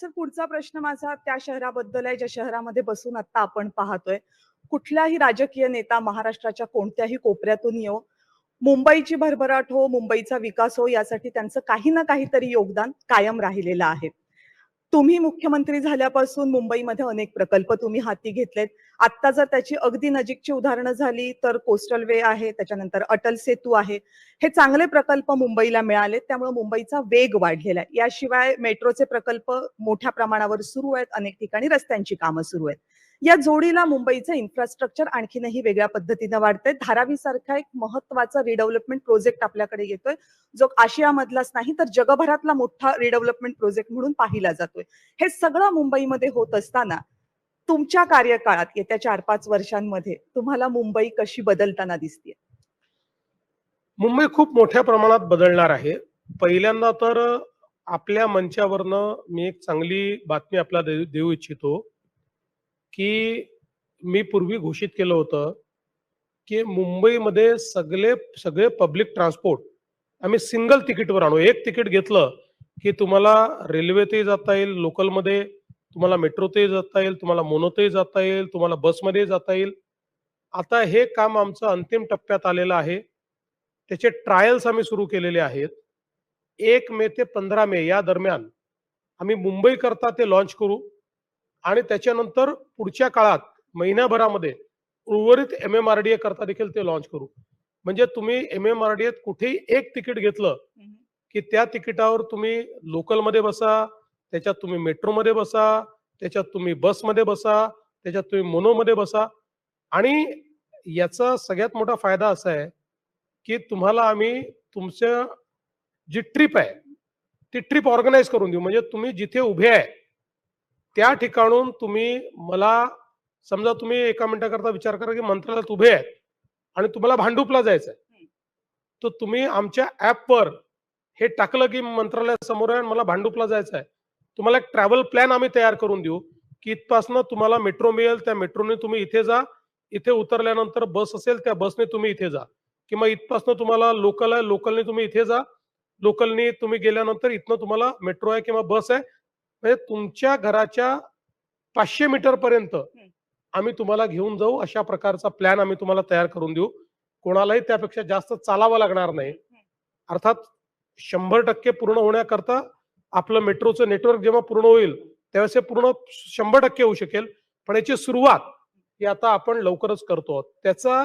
Sir पुढचा प्रश्न माझा त्या शहराबद्दल आहे. ज्या शहरामध्ये बसून आता आपण पाहतोय. कुठलाही राजकीय नेता महाराष्ट्राच्या कोणत्याही कोपऱ्यातून येऊ मुंबईची भरभराट हो मुंबईचा विकास हो यासाठी त्यांचं काही ना काहीतरी योगदान कायम राहिलेलं आहे. तुम्ही मुख्यमंत्री झाल्यापासून मुंबईमध्ये अनेक प्रकल्प तुम्ही हाती घेतलेत. आता जर त्याची अगदी नजीकची उदाहरणं झाली तर कोस्टल वे आहे त्याच्यानंतर अटल सेतू आहे. हे चांगले प्रकल्प मुंबईला मिळाले त्यामुळे मुंबईचा वेग वाढलेला आहे. याशिवाय मेट्रोचे प्रकल्प मोठ्या प्रमाणावर सुरू आहेत अनेक ठिकाणी रस्त्यांची कामं सुरू आहेत. या जोडीला मुंबईचं इन्फ्रास्ट्रक्चर आणखीनही वेगळ्या पद्धतीनं वाढतंय. धारावी सारखा एक महत्त्वाचा रिडेव्हलपमेंट प्रोजेक्ट आपल्याकडे येतोय. जो आशियामधलाच नाही तर जगभरातला मोठा रिडेव्हलपमेंट प्रोजेक्ट म्हणून पाहिला जातोय. हे सगळं मुंबईमध्ये होत असताना तुमच्या कार्यकाळात येत्या चार पाच वर्षांमध्ये तुम्हाला मुंबई कशी बदलताना दिसते मुंबई खूप मोठ्या प्रमाणात बदलणार आहे. पहिल्यांदा तर आपल्या मंचावरनं मी एक चांगली बातमी आपल्याला देऊ देऊ इच्छितो. की मी पूर्वी घोषित केलं होतं की मुंबईमध्ये सगळे सगळे पब्लिक ट्रान्सपोर्ट आम्ही सिंगल तिकीटवर आणू. एक तिकीट घेतलं की तुम्हाला रेल्वेतही जाता येईल लोकलमध्ये तुम्हाला मेट्रोतही जाता येईल तुम्हाला मोनोतही जाता येईल तुम्हाला बसमध्ये जाता येईल. आता हे काम आमचं अंतिम टप्प्यात आलेलं आहे. त्याचे ट्रायल्स आम्ही सुरू केलेले आहेत. एक मे ते पंधरा मे या दरम्यान आम्ही मुंबई करता ते लॉन्च करू. आणि त्याच्यानंतर पुढच्या काळात महिन्याभरामध्ये उर्वरित M M R D A करता देखील ते लॉन्च करू. म्हणजे तुम्ही एम एम आर डी एत कुठेही एक तिकीट घेतलं की त्या तिकिटावर तुम्ही लोकलमध्ये बसा त्याच्यात तुम्ही मेट्रोमध्ये बसा त्याच्यात तुम्ही बसमध्ये बसा त्याच्यात तुम्ही मोनोमध्ये बसा. आणि याचा सगळ्यात मोठा फायदा असा आहे की तुम्हाला आम्ही तुमच्या जी ट्रिप आहे ती ट्रिप ऑर्गनाईज करून देऊ. म्हणजे तुम्ही जिथे उभे आहे त्या ठिकाणून तुम्ही मला समजा तुम्ही एका मिनिटाकरता विचार करा की मंत्रालयात उभे आहेत आणि तुम्हाला भांडूपला जायचं आहे तर तुम्ही आमच्या ऍपवर हे टाकलं की मंत्रालयासमोर आहे आणि मला भांडूपला जायचं आहे तुम्हाला एक ट्रॅव्हल प्लॅन आम्ही तयार करून देऊ. की इथपासनं तुम्हाला मेट्रो मिळेल त्या मेट्रोने तुम्ही इथे जा. इथे उतरल्यानंतर बस असेल त्या बसने तुम्ही इथे जा. किंवा इथपासनं तुम्हाला लोकल आहे लोकलने तुम्ही इथे जा. लोकलने तुम्ही गेल्यानंतर इथनं तुम्हाला मेट्रो आहे किंवा बस आहे. म्हणजे तुमच्या घराच्या पाचशे मीटर पर्यंत आम्ही तुम्हाला घेऊन जाऊ. अशा प्रकारचा प्लॅन आम्ही तुम्हाला तयार करून देऊ. कोणालाही त्यापेक्षा जास्त चालावं लागणार नाही. अर्थात शंभर टक्के पूर्ण होण्याकरता आपलं मेट्रोचं नेटवर्क जेव्हा पूर्ण होईल त्यावेळेस हे पूर्ण शंभर टक्के होऊ शकेल. पण याची सुरुवात ही आता आपण लवकरच करतो आहोत. त्याचा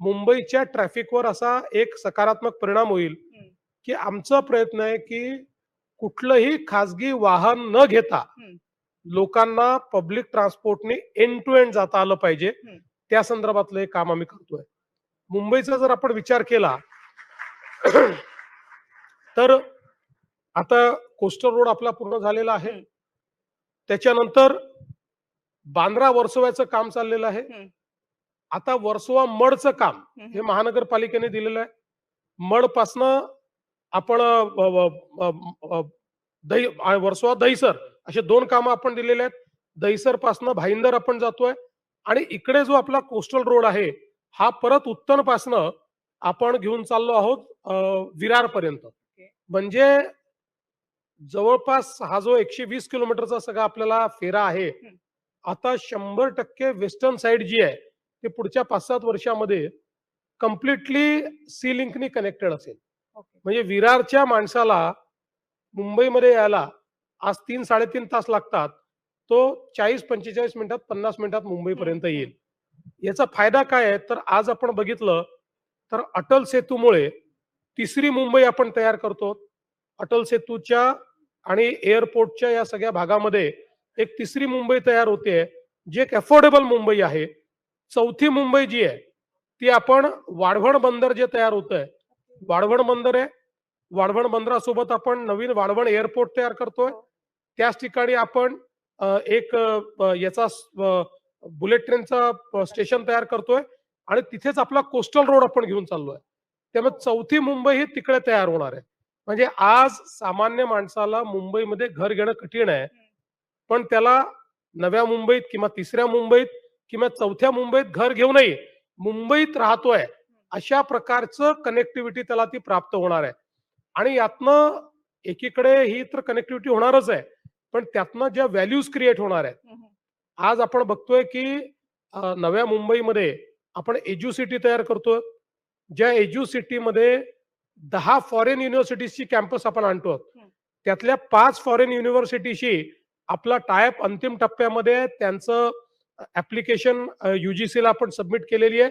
मुंबईच्या ट्रॅफिकवर असा एक सकारात्मक परिणाम होईल की आमचा प्रयत्न आहे की कुठलंही खासगी वाहन न घेता. लोकांना पब्लिक ट्रान्सपोर्टने एंड टू एंड जाता आलं पाहिजे. त्या संदर्भातलं हे काम आम्ही करतोय मुंबईचा जर आपण विचार केला तर आता कोस्टल रोड आपला पूर्ण झालेला आहे. त्याच्यानंतर बांद्रा वर्सोव्याचं काम चाललेलं आहे. आता वर्सोवा मडचं काम हे महानगरपालिकेने दिलेलं आहे मड पासनं आपण दही वर्सोवा दहीसर असे दोन कामं आपण दिलेले आहेत. दहीसर पासनं भाईंदर आपण जातोय आणि इकडे जो आपला कोस्टल रोड आहे हा परत उत्तन पासनं आपण घेऊन चाललो आहोत विरार पर्यंत म्हणजे जवळपास हा जो एकशे वीस किलोमीटरचा सगळा आपल्याला फेरा आहे आता शंभर टक्के वेस्टर्न साइड जी आहे ते पुढच्या पाच सात वर्षामध्ये कम्प्लिटली सी लिंकनी कनेक्टेड असेल. म्हणजे विरारच्या माणसाला मुंबईमध्ये यायला आज तीन साडेतीन तास लागतात. तो चाळीस पंचेचाळीस मिनिटात पन्नास मिनिटात मुंबईपर्यंत येईल. याचा फायदा काय आहे? तर आज आपण बघितलं तर अटल सेतूमुळे तिसरी मुंबई आपण तयार करतो. अटल सेतूच्या आणि एअरपोर्टच्या या सगळ्या भागामध्ये एक तिसरी मुंबई तयार होते. जी एक अफोर्डेबल मुंबई आहे. चौथी मुंबई जी आहे ती आपण वाढवण बंदर जे तयार होत आहे वाढवण बंदर आहे. वाढवण बंदरासोबत आपण नवीन वाढवण एअरपोर्ट तयार करतोय. त्याच ठिकाणी आपण एक याचा बुलेट ट्रेनचा स्टेशन तयार करतोय. आणि तिथेच आपला कोस्टल रोड आपण घेऊन चाललोय. त्यामुळे चौथी मुंबई ही तिकडे तयार होणार आहे. म्हणजे आज सामान्य माणसाला मुंबईमध्ये घर घेणं कठीण आहे. पण त्याला नव्या मुंबईत किंवा तिसऱ्या मुंबईत किंवा चौथ्या मुंबईत घर घेऊनही मुंबईत राहतोय. अशा प्रकारचं कनेक्टिव्हिटी त्याला ती प्राप्त होणार आहे आणि यातनं एकीकडे ही तर कनेक्टिव्हिटी होणारच आहे पण त्यातनं ज्या व्हॅल्यूज क्रिएट होणार आहेत. आज आपण बघतोय की नव्या मुंबईमध्ये आपण एज्यू सिटी तयार करतोय ज्या एज्यू सिटीमध्ये दहा फॉरेन युनिव्हर्सिटीजची कॅम्पस आपण आणतो. त्यातल्या पाच फॉरेन युनिव्हर्सिटीशी आपला टायप अंतिम टप्प्यामध्ये. त्यांचं ऍप्लिकेशन युजीसीला आपण सबमिट केलेली आहे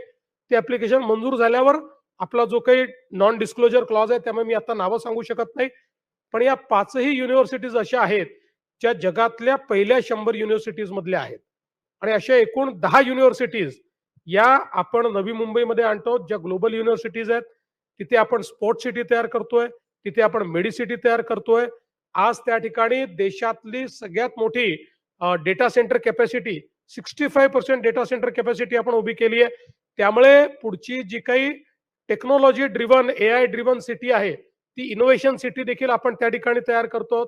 ते ऍप्लिकेशन मंजूर झाल्यावर आपला जो काही नॉन डिस्क्लोजर क्लॉज आहे त्यामुळे मी आता नावं सांगू शकत नाही. पण या पाचही युनिव्हर्सिटीज अशा आहेत ज्या जगातल्या पहिल्या शंभर युनिव्हर्सिटीज मधल्या आहेत. आणि अशा एकूण दहा युनिव्हर्सिटीज या आपण नवी मुंबईमध्ये आणतो ज्या ग्लोबल युनिव्हर्सिटीज आहेत. तिथे आपण स्पोर्ट्स सिटी तयार करतोय तिथे आपण मेडिसिटी तयार करतोय. आज त्या ठिकाणी देशातली सगळ्यात मोठी data centre capacity sixty five percent data centre capacity आपण उभी केली आहे. त्यामुळे पुढची जी काही technology driven A I driven city आहे ती इनोव्हेशन सिटी देखील आपण त्या ठिकाणी तयार करतो.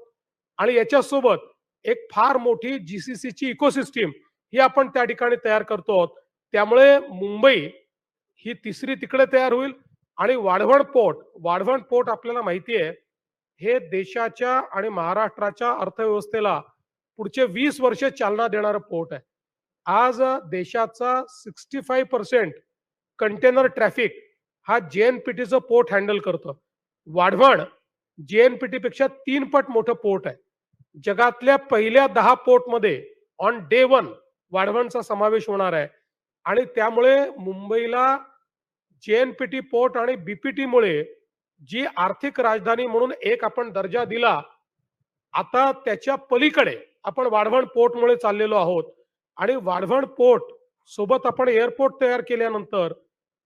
आणि याच्यासोबत एक फार मोठी जीसीसीची इकोसिस्टीम ही आपण त्या ठिकाणी तयार करतो. त्यामुळे मुंबई ही तिसरी तिकडे तयार होईल. आणि वाढवण पोर्ट वाढवण पोर्ट आपल्याला माहिती आहे हे देशाच्या आणि महाराष्ट्राच्या अर्थव्यवस्थेला पुढचे वीस वर्ष चालना देणारं पोर्ट आहे. आज देशाचा sixty five percent container traffic हा जेएनपीटीचं पोर्ट हँडल करतं. वाढवण जेएनपीटी पेक्षा तीन पट मोठं पोर्ट आहे. जगातल्या पहिल्या दहा पोर्टमध्ये ऑन डे वन वाढवणचा समावेश होणार आहे. आणि त्यामुळे मुंबईला जे एनपीटी पोर्ट आणि बीपीटीमुळे जी आर्थिक राजधानी म्हणून एक आपण दर्जा दिला आता त्याच्या पलीकडे आपण वाढवण पोर्टमुळे चाललेलो आहोत. आणि वाढवण पोर्ट सोबत आपण एअरपोर्ट तयार केल्यानंतर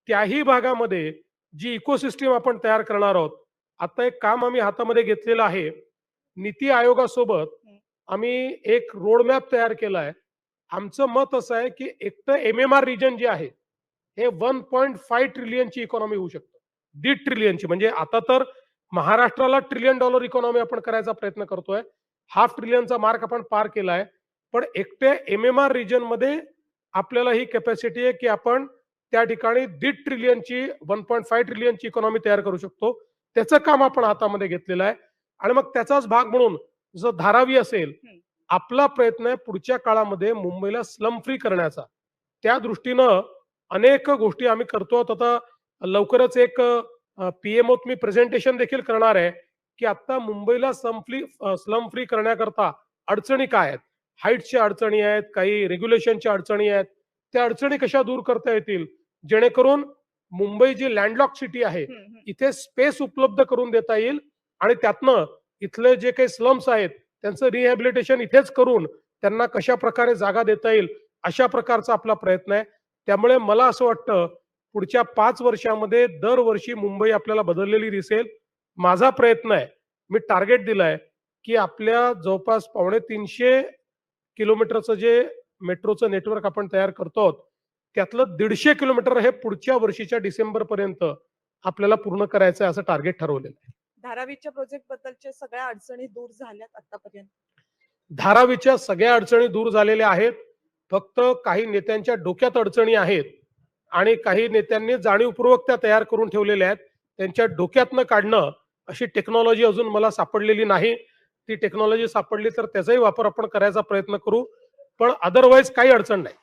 त्याही भागामध्ये जी इकोसिस्टीम आपण तयार करणार आहोत आता एक काम आम्ही हातामध्ये घेतलेलं आहे. नीती आयोगासोबत आम्ही एक रोडमॅप तयार केला आहे. आमचं मत असं आहे की एक तर एम एम आर रिजन जे आहे हे वन पॉईंट फाय ट्रिलियनची इकॉनॉमी होऊ शकतं. दीड ट्रिलियनची म्हणजे आता तर महाराष्ट्राला ट्रिलियन डॉलर इकॉनॉमी आपण करायचा प्रयत्न करतोय. हाफ ट्रिलियनचा मार्क आपण पार केलाय. पण एकट्या एम एम आर रिजनमध्ये आपल्याला ही कॅपॅसिटी आहे की आपण त्या ठिकाणी दीड ट्रिलियनची वन पॉईंट फाय ट्रिलियनची इकॉनॉमी तयार करू शकतो. त्याचं काम आपण हातामध्ये घेतलेलं आहे. आणि मग त्याचाच भाग म्हणून जर धारावी असेल. आपला प्रयत्न आहे पुढच्या काळामध्ये मुंबईला स्लम फ्री करण्याचा. त्या दृष्टीनं अनेक गोष्टी आम्ही करतो आता लवकरच एक पीएमओ मी प्रेझेंटेशन देखील करणार आहे की आता मुंबईला स्लम फ्री स्लम फ्री करण्याकरता अडचणी काय आहेत? हाईटच्या अडचणी आहेत काही रेग्युलेशनच्या अडचणी आहेत. त्या अडचणी कशा दूर करता येतील? जेणेकरून मुंबई जी लँडलॉक सिटी आहे. इथे स्पेस उपलब्ध करून देता येईल आणि त्यातनं इथले जे काही स्लम्स आहेत त्यांचं रिहॅबिलिटेशन इथेच करून त्यांना कशा प्रकारे जागा देता येईल अशा प्रकारचा आपला प्रयत्न आहे. त्यामुळे मला असं वाटतं पुढच्या पाच वर्षामध्ये दरवर्षी मुंबई आपल्याला बदललेली दिसेल. माझा प्रयत्न आहे मी टार्गेट दिलाय की आपल्या जवळपास पावणे तीनशे किलोमीटरचं जे मेट्रोचं नेटवर्क आपण तयार करतो त्यातलं दीडशे किलोमीटर हे पुढच्या वर्षीच्या डिसेंबर पर्यंत आपल्याला पूर्ण करायचं आहे असं टार्गेट ठरवलेलं आहे. धारावीच्या प्रोजेक्ट बद्दलच्या सगळ्या अडचणी दूर झाल्यात आतापर्यंत? धारावीच्या सगळ्या अडचणी दूर झालेल्या आहेत. फक्त काही नेत्यांच्या डोक्यात अडचणी आहेत आणि काही नेत्यांनी जाणीवपूर्वक त्या तयार करून ठेवलेल्या आहेत. त्यांच्या डोक्यातनं काढणं अशी टेक्नॉलॉजी अजून मला सापडलेली नाही. ती टेक्नॉलॉजी सापडली तर त्याचाही वापर आपण करायचा प्रयत्न करू. पण अदरवाईज काही अडचण नाही.